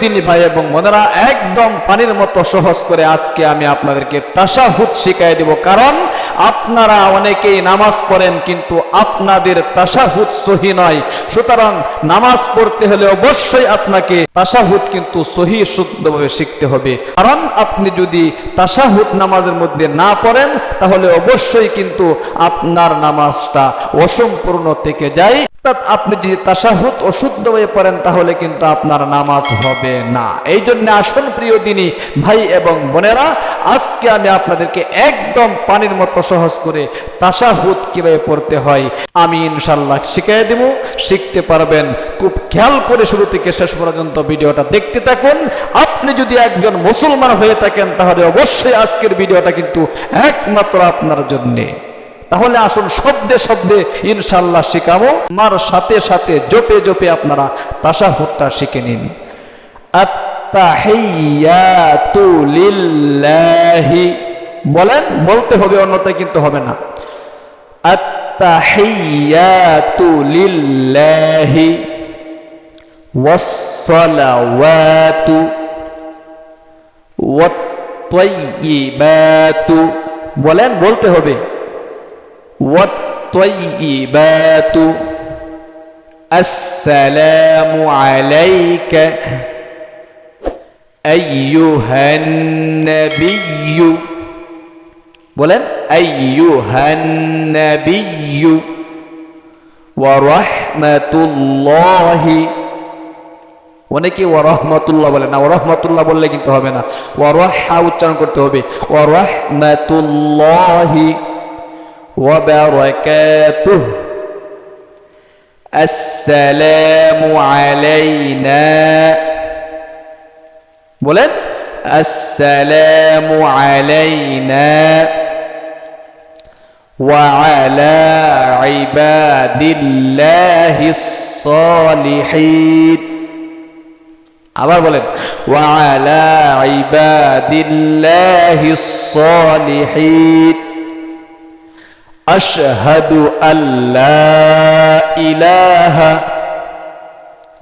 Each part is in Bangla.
দিনী ভাই এবং বোনেরা, একদম পানির মতো সহজ করে আজকে আমি আপনাদেরকে তাসাহুদ শিখাই দেব। কারণ আপনারা অনেকেই নামাজ পড়েন কিন্তু আপনাদের তাসাহুদ সহি নয়। সুতরাং নামাজ পড়তে হলে অবশ্যই আপনাকে তাসাহুদ কিন্তু সহি শুদ্ধভাবে শিখতে হবে। কারণ আপনি যদি তাসাহুদ নামাজের মধ্যে না পড়েন, তাহলে অবশ্যই কিন্তু আপনার নামাজটা অসম্পূর্ণ থেকে যায়। অর্থাৎ আপনি যদি তাসাহুদ অশুদ্ধ হয়ে পড়েন, তাহলে কিন্তু আপনার নামাজ হবে না। এই জন্য আসুন প্রিয় দিনী ভাই এবং বোনেরা, আজকে আমি আপনাদেরকে একদম পানির মতো সহজ করে তাসাহুদ কীভাবে পড়তে হয়, আমি ইনশাল্লাহ শিখিয়ে দেব। শিখতে পারবেন। খুব খেয়াল করে শুরু থেকে শেষ পর্যন্ত ভিডিওটা দেখতে থাকুন। আপনি যদি একজন মুসলমান হয়ে থাকেন, তাহলে অবশ্যই আজকের ভিডিওটা কিন্তু একমাত্র আপনার জন্যে। তাহলে আসুন শব্দে শব্দে ইনশাল্লাহ শিখাবো। মার সাথে সাথে জপে জপে আপনারা তাসাহুদটা শিখে নিন। বলেন, বলতে হবে, অন্যথায় কিন্তু হবে না। বলেন, বলতে হবে। والطيبات السلام عليك أيها النبي বলেন أيها النبي ورحمة الله অনেকে ওয়ারহমাতুল্লাহ বলে না ওয়ারহমাতুল্লাহ বললে কিন্তু হবে না ওয়ারহা উচ্চারণ করতে হবে ওয়ারহমাতুল্লাহি وبركاته السلام علينا বলেন السلام علينا وعلى عباد الله الصالحين আবার বলেন وعلى عباد الله الصالحين আশহাদু আল্লাহ ইলাহা।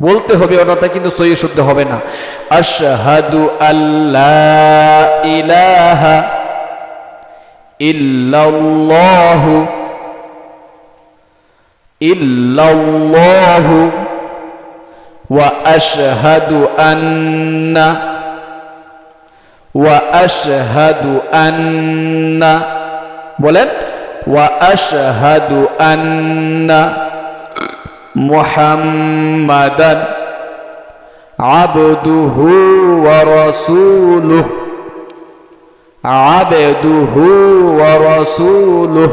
বলতে হবে অন্যতা কিন্তু সহি শুদ্ধ হবে না। আশহাদু আল্লাহ ইলাহা আন্না। আন্না। বলেন وأشهد أن محمدا عبده ورسوله. عبده ورسوله.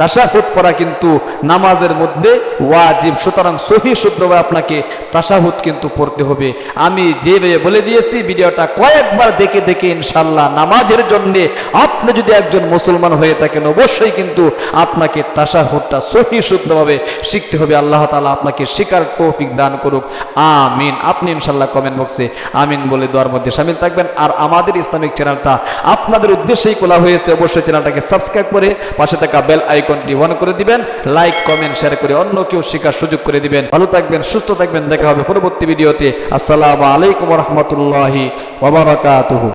তাশাহুদ পড়া কিন্তু নামাজের মধ্যে ওয়াজিব। সুতরাং সহি শুদ্ধভাবে আপনাকে তাশাহুদ কিন্তু পড়তে হবে। আমি যেভাবে বলে দিয়েছি, ভিডিওটা কয়েকবার দেখে দেখে ইনশাল্লাহ নামাজের জন্য আপনি যদি একজন মুসলমান হয়ে থাকেন, অবশ্যই কিন্তু আপনাকে তাশাহুদটা সহি শুদ্ধভাবে শিখতে হবে। আল্লাহ তালা আপনাকে শিকার তৌফিক দান করুক। আমিন। আপনি ইনশাল্লাহ কমেন্ট বক্সে আমিন বলে দেওয়ার মধ্যে সামিল থাকবেন। আর আমাদের ইসলামিক চ্যানেলটা আপনাদের উদ্দেশ্যেই খোলা হয়েছে। অবশ্যই চ্যানেলটাকে সাবস্ক্রাইব করে পাশে থাকা বেল আইকন আইকনটি অন করে দিবেন, লাইক, কমেন্ট, শেয়ার করে অন্য কেউ শেখার সুযোগ করে দিবেন। ভালো থাকবেন, সুস্থ থাকবেন। দেখা হবে পরবর্তী ভিডিওতে। আসসালামু আলাইকুম রহমতুল্লাহি ওবরাকাতুহু